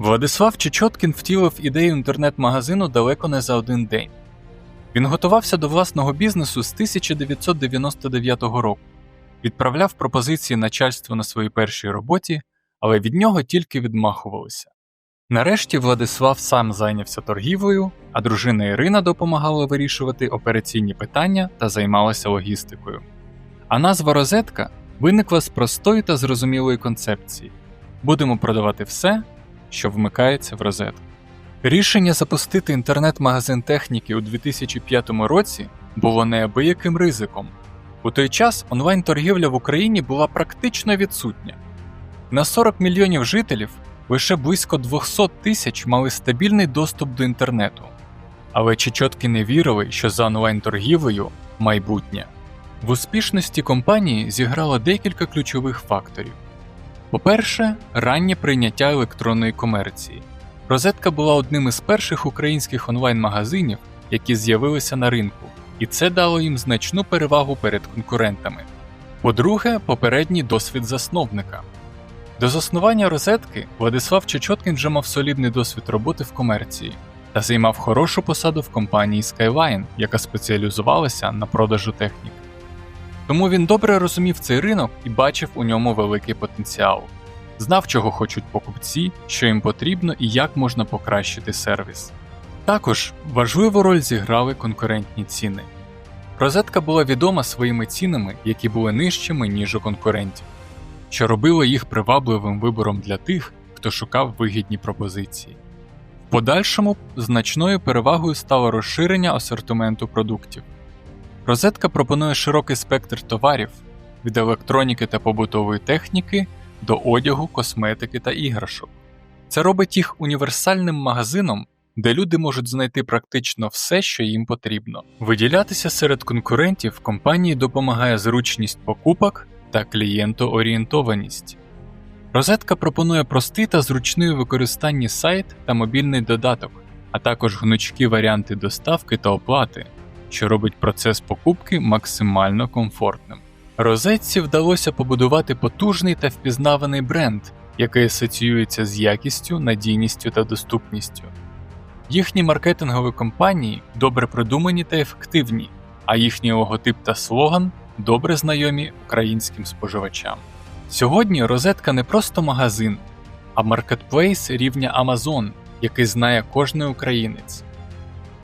Владислав Чечоткін втілив ідею інтернет-магазину далеко не за один день. Він готувався до власного бізнесу з 1999 року, відправляв пропозиції начальству на своїй першій роботі, але від нього тільки відмахувалися. Нарешті Владислав сам зайнявся торгівлею, а дружина Ірина допомагала вирішувати операційні питання та займалася логістикою. А назва розетка виникла з простої та зрозумілої концепції: будемо продавати все, що вмикається в розетку. Рішення запустити інтернет-магазин техніки у 2005 році було неабияким ризиком. У той час онлайн-торгівля в Україні була практично відсутня. На 40 мільйонів жителів лише близько 200 тисяч мали стабільний доступ до інтернету. Але Чечотки не вірили, що за онлайн-торгівлею майбутнє. В успішності компанії зіграло декілька ключових факторів. По-перше, раннє прийняття електронної комерції. Розетка була одним із перших українських онлайн-магазинів, які з'явилися на ринку, і це дало їм значну перевагу перед конкурентами. По-друге, попередній досвід засновника. До заснування розетки Владислав Чечоткін вже мав солідний досвід роботи в комерції та займав хорошу посаду в компанії Skyline, яка спеціалізувалася на продажу техніки. Тому він добре розумів цей ринок і бачив у ньому великий потенціал, знав, чого хочуть покупці, що їм потрібно і як можна покращити сервіс. Також важливу роль зіграли конкурентні ціни. Розетка була відома своїми цінами, які були нижчими, ніж у конкурентів, що робило їх привабливим вибором для тих, хто шукав вигідні пропозиції. В подальшому значною перевагою стало розширення асортименту продуктів. Розетка пропонує широкий спектр товарів від електроніки та побутової техніки до одягу, косметики та іграшок. Це робить їх універсальним магазином, де люди можуть знайти практично все, що їм потрібно. Виділятися серед конкурентів компанії допомагає зручність покупок та клієнтоорієнтованість. Розетка пропонує простий та зручний у використанні сайт та мобільний додаток, а також гнучкі варіанти доставки та оплати, що робить процес покупки максимально комфортним. Розетці вдалося побудувати потужний та впізнаваний бренд, який асоціюється з якістю, надійністю та доступністю. Їхні маркетингові кампанії добре продумані та ефективні, а їхній логотип та слоган добре знайомі українським споживачам. Сьогодні розетка не просто магазин, а маркетплейс рівня Amazon, який знає кожний українець.